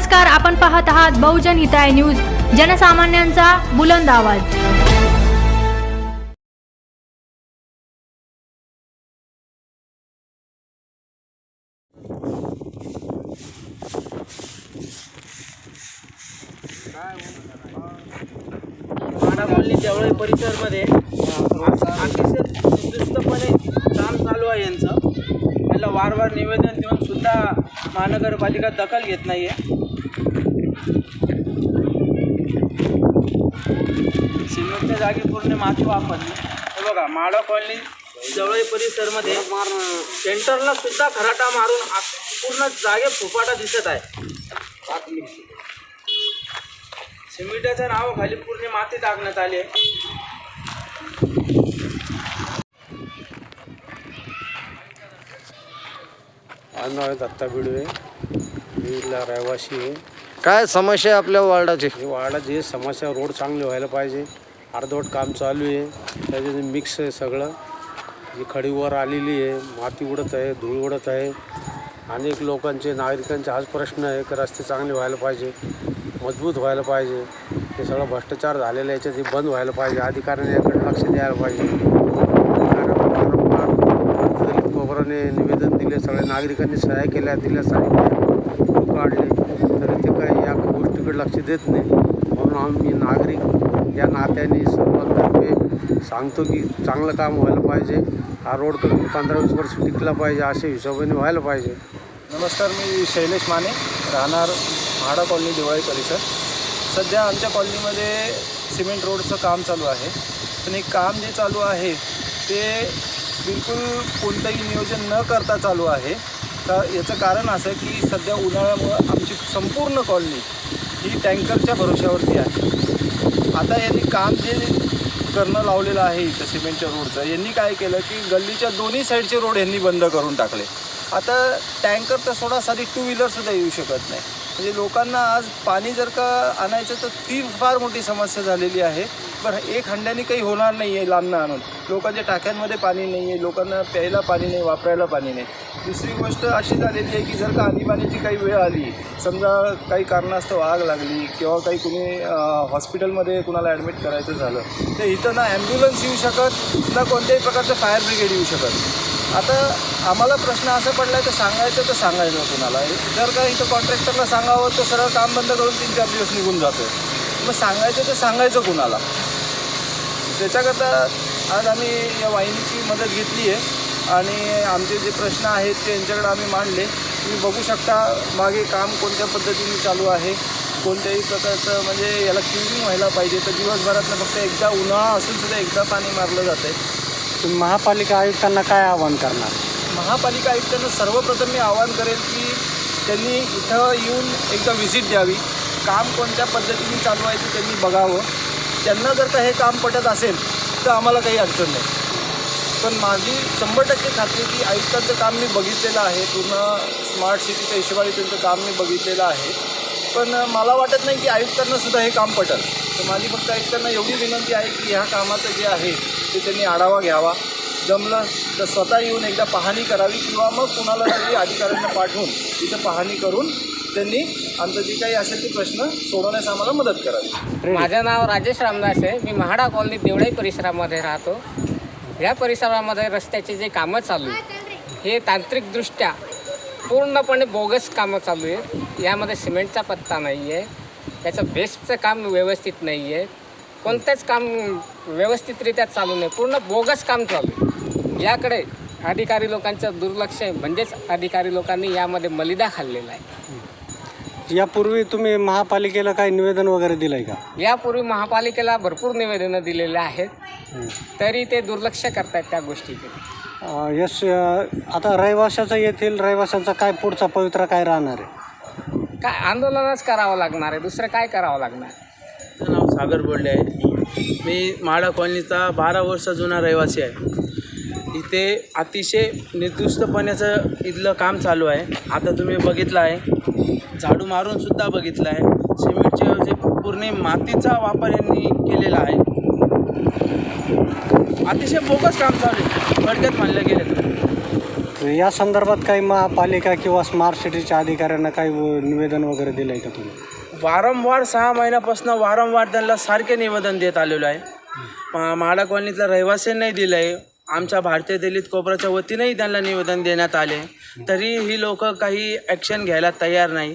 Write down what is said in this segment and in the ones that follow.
नमस्कार आपण पाहत आहात बहुजन हिताय न्यूज जनसामान्यांचा बुलंद आवाज. माडा कॉलनी देवळी परिसरमध्ये अतिशय काम चालू आहे यांचं. त्याला वारंवार निवेदन देऊन सुद्धा महानगरपालिका दखल घेत नाही आहे सिमेंटच्या जागी पूर्ण माती वापरली. हे बघा माडा कॉलनी जवळ परिसरमध्ये सेंटरला सुद्धा खराटा मारून पूर्ण जागे फुफाटा दिसत आहे. सिमेंटाच्या नावाखाली पूर्ण माती टाकण्यात आली आहे. माझं नाव आहे दत्ता बिडवे मी इथला रहिवासी आहे. काय समस्या आहे आपल्या वार्डाची? हे जे समस्या रोड चांगले व्हायला पाहिजे. अर्धवट काम चालू आहे. त्याच्यात मिक्स आहे सगळं. जी खडी वर आलेली आहे माती उडत आहे धूळ उडत आहे. अनेक लोकांचे नागरिकांचे हाच प्रश्न आहे की रस्ते चांगले व्हायला पाहिजे मजबूत व्हायला पाहिजे. हे सगळं भ्रष्टाचार झालेलं आहे याच्यात हे बंद व्हायला पाहिजे. अधिकाऱ्यांनी याकडे लक्ष द्यायला पाहिजे. वारंवार कोपराने निवेदन दिले सगळ्या नागरिकांनी सहाय्य केल्या दिल्या सांगितल्या काढले तरी ते काही या गोष्टीकडे लक्ष देत नाही. म्हणून आम्ही नागरिक या नात्याने सर्वांतर्फे सांगतो की चांगलं काम व्हायला पाहिजे. हा रोड कमी पंधरा वीस वर्ष टिकला पाहिजे अशा हिशोबाने व्हायला पाहिजे. नमस्कार मी शैलेश माने राहणार म्हाडा कॉलनी दिवाळी परिसर. सध्या आमच्या कॉलनीमध्ये सिमेंट रोडचं काम चालू आहे. पण हे काम जे चालू आहे ते बिलकुल कोणतंही नियोजन न करता चालू आहे. तर याचं कारण असं की सध्या उन्हाळ्यामुळं आमची संपूर्ण कॉलनी ही टँकरच्या भरोश्यावरती आहे. आता यांनी काम जे करणं लावलेलं आहे इथं सिमेंटच्या रोडचं यांनी काय केलं की गल्लीच्या दोन्ही साईडचे रोड यांनी बंद करून टाकले. आता टँकर तर सोडा साधी टू व्हीलरसुद्धा येऊ शकत नाही. म्हणजे लोकांना आज पाणी जर का आणायचं तर ती फार मोठी समस्या झालेली आहे. पण एक हंड्याने काही होणार नाही आहे लांबनं आणून. लोकांच्या टाक्यांमध्ये पाणी नाही आहे लोकांना प्यायला पाणी नाही वापरायला पाणी नाही. दुसरी गोष्ट अशी झालेली आहे की जर का आणीबाणीची काही वेळ आली समजा काही कारणास्तव आग लागली किंवा काही कुणी हॉस्पिटलमध्ये कुणाला ॲडमिट करायचं झालं तर इथं ना ॲम्ब्युलन्स येऊ शकत ना कोणत्याही प्रकारचं फायर ब्रिगेड येऊ शकत. आता आम्हाला प्रश्न असा पडला आहे तर सांगायचं तर सांगायचं कुणाला. जर का इथं कॉन्ट्रॅक्टरला सांगावं तर सरळ काम बंद करून तीन चार दिवस निघून जातो मग सांगायचं तर सांगायचं कुणाला. त्याच्याकरता आज आम्ही या वाहिनीची मदत घेतली आहे आणि आमचे जे प्रश्न आहेत ते यांच्याकडे आम्ही मांडले. तुम्ही बघू शकता मागे काम कोणत्या पद्धतीने चालू आहे कोणत्याही प्रकारचं म्हणजे याला क्लिनिंग व्हायला पाहिजे. तर दिवसभरातनं फक्त एकदा उन्हाळा असून सुद्धा एकदा पाणी मारलं जातं आहे महापालिका आयुक्तांना काय आवाहन करणार? महापालिका आयुक्तांना सर्वप्रथम मी आवाहन करेल की त्यांनी इथं येऊन एकदा व्हिजिट द्यावी. काम कोणत्या पद्धतीने चालू आहे ते त्यांनी बघावं. त्यांना जर का हे काम पटत असेल तर आम्हाला काही अडचण नाही. पण माझी शंभर टक्के खात्री की आयुक्तांचं काम मी बघितलेलं आहे. पूर्ण स्मार्ट सिटीच्या हिशोबाने त्यांचं काम मी बघितलेलं आहे. पण मला वाटत नाही की आयुक्तांना सुद्धा हे काम पटेल. तर माझी फक्त आयुक्तांना एवढी विनंती आहे की ह्या कामाचं जे आहे ते त्यांनी आढावा घ्यावा. जमलं तर स्वतः येऊन एकदा पाहणी करावी किंवा मग कुणाला तरी अधिकाऱ्यांना पाठवून इथं पाहणी करून त्यांनी आमचं जे काही असेल ते प्रश्न सोडवण्यास आम्हाला मदत करावी. माझं नाव राजेश रामदास आहे. मी महाडा कॉलनी देवळाई परिसरामध्ये राहतो. या परिसरामध्ये रस्त्याचे जे कामं चालू आहे. हे तांत्रिकदृष्ट्या पूर्णपणे बोगस कामं चालू आहेत. यामध्ये सिमेंटचा पत्ता नाही आहे. त्याचं बेस्टचं काम व्यवस्थित नाही आहे. कोणतंच काम व्यवस्थितरित्या चालू नाही. पूर्ण बोगस काम चालू आहे. याकडे अधिकारी लोकांचं दुर्लक्ष आहे. म्हणजेच अधिकारी लोकांनी यामध्ये मलिदा खाल्लेला आहे. यापूर्वी तुम्ही महापालिकेला काही निवेदन वगैरे दिलं आहे का? यापूर्वी महापालिकेला भरपूर निवेदनं दिलेले आहेत. तरी ते दुर्लक्ष करतायत त्या गोष्टीकडे अं, अं, आता रहिवाशाचा येथील रहिवाशांचा काय पुढचा पवित्रा काय राहणार आहे? काय आंदोलनच करावं लागणार आहे. दुसरं काय करावं लागणार? माझं नाव सागर बोलले आहे. मी म्हाडा कॉलनीचा बारा वर्ष जुना रहिवासी आहे. इथे अतिशय निर्दुष्टपणाचं इथलं काम चालू आहे. आता तुम्ही बघितलं आहे. झाडू मारून सुद्धा बघितलं आहे. सिमेंटच्या ऐवजी पूर्ण मातीचा वापर यांनी केलेला आहे. अतिशय बोगस काम चालू आहे. थोडक्यात मानलं गेलं या संदर्भात काही महापालिका किंवा स्मार्ट सिटीच्या अधिकाऱ्यांना काही निवेदन वगैरे दिलं आहे का तुम्ही? वारंवार सहा महिन्यापासून वारंवार त्यांना सारखे निवेदन देत आलेलो आहे. मा- म्हाडा कॉलनीतल्या रहिवासींनाही दिलं आहे आमच्या भारतीय दलित कोपऱ्याच्या वतीनंही त्यांना निवेदन देण्यात आले. तरी ही लोक काही ॲक्शन घ्यायला तयार नाही.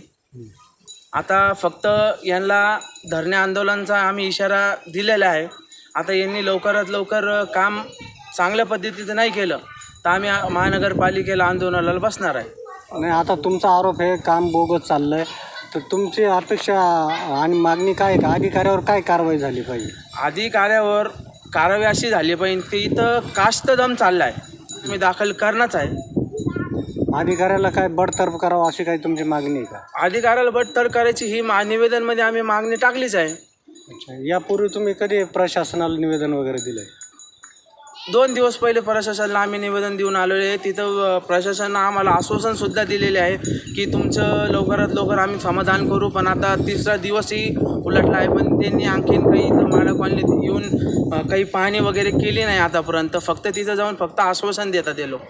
आता फक्त यांना धरणे आंदोलनाचा आम्ही इशारा दिलेला आहे. आता यांनी लवकरात लवकर काम चांगल्या पद्धतीचं नाही केलं तर आम्ही महानगरपालिकेला आंदोलनाला बसणार आहे. आणि आता तुमचा आरोप हे काम बोगस चाललं आहे तर तुमची अपेक्षा आणि मागणी काय का अधिकाऱ्यावर काय कारवाई झाली पाहिजे? आधी कार्यावर कारवाई अशी झाली पाहिजे की इथं कास्त दम चालला आहे तुम्ही दाखल करणंच आहे. अधिकाऱ्याला काय बडतर्फ करावं अशी काही तुमची मागणी आहे का? अधिकाऱ्याला बडतर करायची ही मा निवेदनमध्ये आम्ही मागणी टाकलीच आहे. अच्छा यापूर्वी तुम्ही कधी प्रशासनाला निवेदन वगैरे दिलं आहे दोन दिवस पहिले प्रशासनाला आम्ही निवेदन देऊन आलेलो आहे तिथं प्रशासनानं आम्हाला आश्वासनसुद्धा दिलेले आहे की तुमचं लवकरात लवकर आम्ही समाधान करू पण आता तिसरा दिवसही उलटला आहे. पण त्यांनी आणखीन काही इथं माडा कॉलनीत येऊन काही पाहणी वगैरे केली नाही आतापर्यंत. फक्त तिथं जाऊन फक्त आश्वासन देतात ते लोक.